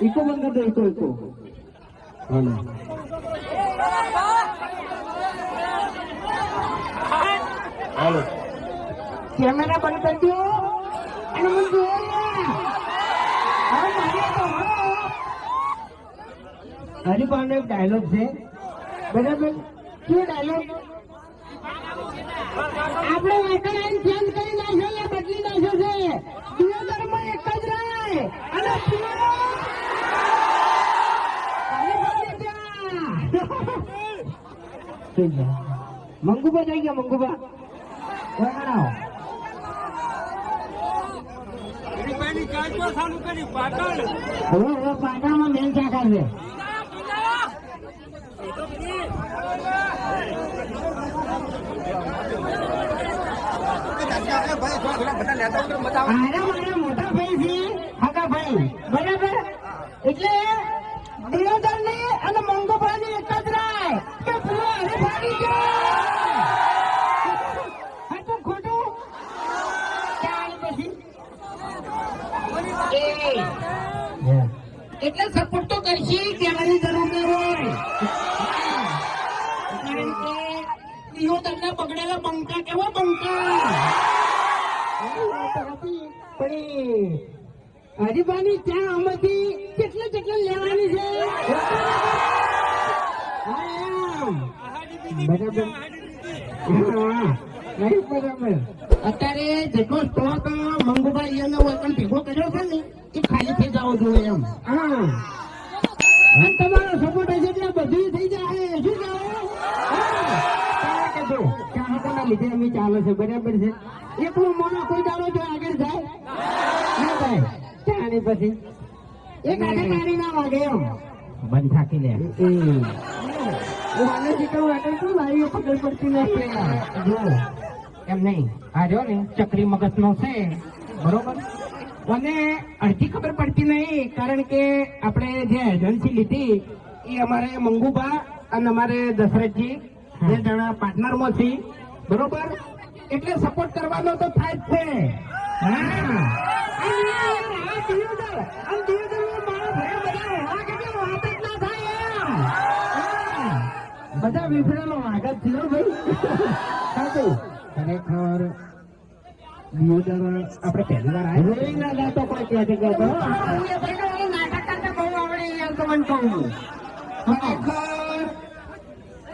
Eco બંધ કરી દો ઇકો ઇકો હાલો કેમેરા બંધ કરજો અને મને જોવો ને. હવે મારે તો હો. હરિભાવનો એક ડાયલોગ છે બરાબર શું ડાયલોગ આપણે વાંકડાને ચેન્જ કરી નાખ્યો યા બદલી નાખ્યો છે દિયોદરમાં એક જ રહે અને પીવાનો હરિભાવને ત્યાં. થઈ ગયા મંગુબા જઈ ગયા મંગુબા પાટામાં મેન મોટા ભાઈ છે હગા ભાઈ. બરાબર? એટલે બંકા કેવા બંકા પણ હરિભાની ચા આમાંથી કેટલે કેટલા લેવાની છે અત્યારે જેટલો સ્ટોક મંગુભાઈ એનો હોય પણ ભેગો કર્યો છે ને એ ખાલી થઈ જવો જોઈએ એમ. હા. તમારો સપોર્ટ હશે એટલે બધું થઈ જાય શું જાઓ હા. કે જો ચાહકોના લીધે અમે ચાલે છે બરાબર છે? એકલું મોનો કોઈ દાડો જો આગળ જાય? ના થાય ચાણી પછી એક આગળ ગાડી ના વાગે એમ. બંધ થાકી લે. વાલે શીખવું આગળ શું લાવી પકડ પડતી નથી જો. એમ નહીં. આ જો ને ચક્રી મગજ નો છે. બરોબર? મને અડધી ખબર પડતી નહીં કારણ કે આપણે જે એજન્સી લીધી એ અમારે મંગુબા અને અમારે દશરથજી બે જણા પાર્ટનરમાં છીએ બરોબર? એટલે સપોર્ટ કરવાનો તો થાય જ છે. બધા. વિફરેલો વાઘ જ થયો ભાઈ. સાચું. ખરેખર દિયોદર આપણે પહેલી વાર આવ્યો રોઈ ના જાતો કોઈ છે તો નાટક કરતા બહુ આવડે યાર તો? મને કહું ખરેખર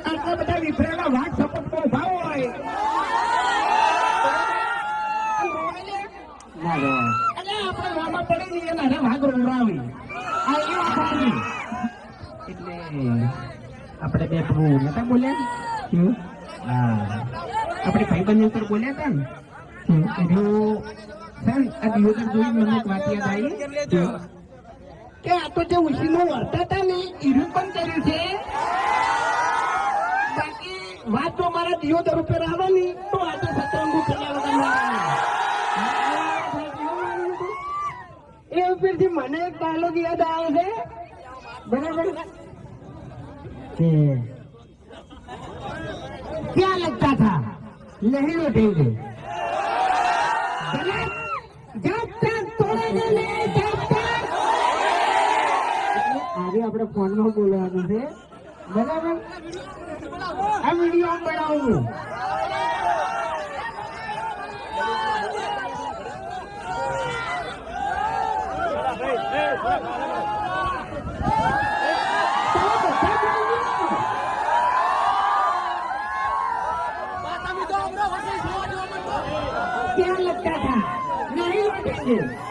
આટલા બધા વિફરેલા વાઘ આપણે આપણે બે પેલું નતા બોલ્યા હમ? ભાઈ આપણે ભાઈબંધ ઉપર બોલ્યા હતા ને. ને, આ વાત યાદ કે આ તો જે ઉશીમાં વર્તા હતા ને એનું પણ કર્યું છે વાત તો મારા દિયોદર રૂપે આવવાની. તો આ તો સતરંગુ કર્યા એ ઉપરથી મને એક ડાયલોગ યાદ આવે છે. બરાબર? કે ક્યાં લગતા થા લહેણો થઈ ગઈ આજે આપણે ફોનમાં બોલવાનું છે. બરાબર? આ વીડિયો બનાવું? ત્યાં લગતા હતા નહીં લગતા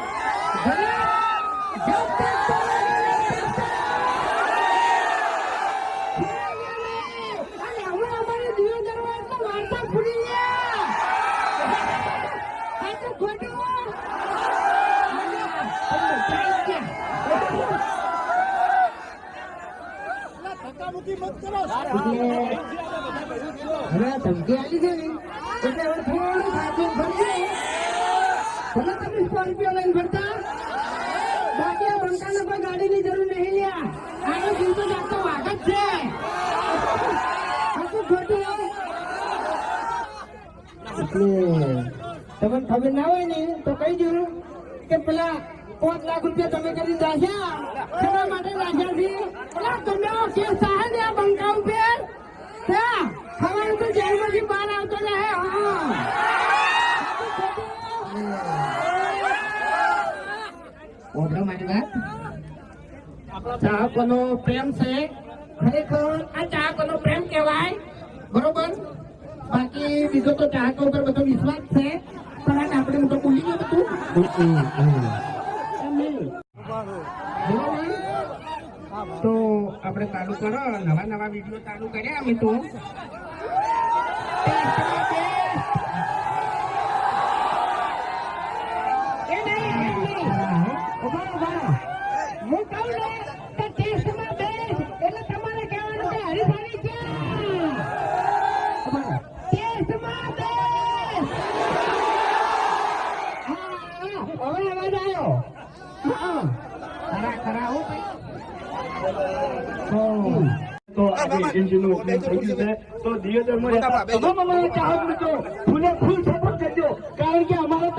હવે આ ધમકી કોઈ ગાડીની જરૂર નહીં લ્યા. આનો તો જાતો વાઘ જ છે. સાચું ખોટું તમને ખબર ના હોય ને, તો કઈ જરૂર કે પેલા પાંચ લાખ રૂપિયા તમે કરી રાખ્યા શેના માટે રાખ્યા છે અલા તમે આ સાહેબ ને આ બંકા ઉપર ત્યાં ખબર તો જેલમાંથી બહાર આવતો રહે, હા. ઓઢો મારી વાત. ચાહકોનો પ્રેમ છે, ખરેખર આ ચાહકોનો પ્રેમ કહેવાય. બરોબર? બાકી બીજો તો ચાહકો ઉપર બધો વિશ્વાસ છે, પણ આપણે બધો ભૂલી ગયો બધું એમ નહીં. બરોબર? તો આપણે ચાલુ કરો નવા નવા વીડિયો ચાલુ કર્યા અમે તો એ નહીં, એ નહીં. ઊભા રહો, ઊભા રહો. હું કહું ને કે ટેસ્ટમાં બેસ એટલે તમારે કહેવાનું કે હરીફાઈ ક્યાં? ઊભા રહો. ટેસ્ટમાં બેસ. હા, હા, હવે અવાજ આવ્યો. હા. ખરા, ખરા, હો ભાઈ. આજે એન્જિનનું ઓપનિંગ થઈ ગયું છે. તો દિયોદરમાં તમામ અમારા ચાહક મિત્રો ફૂલે ફૂલ સપોર્ટ કરજો. કારણ કે અમારે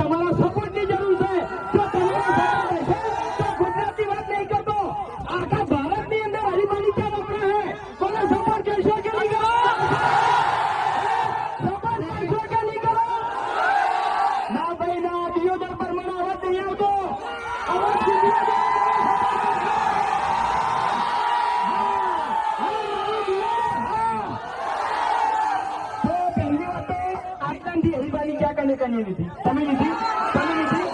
આટલાથી હરીબાની ક્યાં કને કને લીધી? તમે લીધી? તમે લીધી?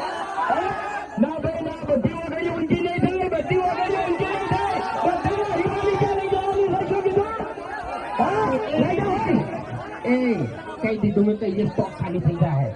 ના ભાઈ, ના, બધી વગેરે ઊંચી નહીં થઈ બધી વગેરે ઊંચી નહીં થઈ બધી હરીબાની ક્યાં લઈ જવાની છે કીધું? એ, કહી દીધું, મેં તો ખાલી થઈ જાય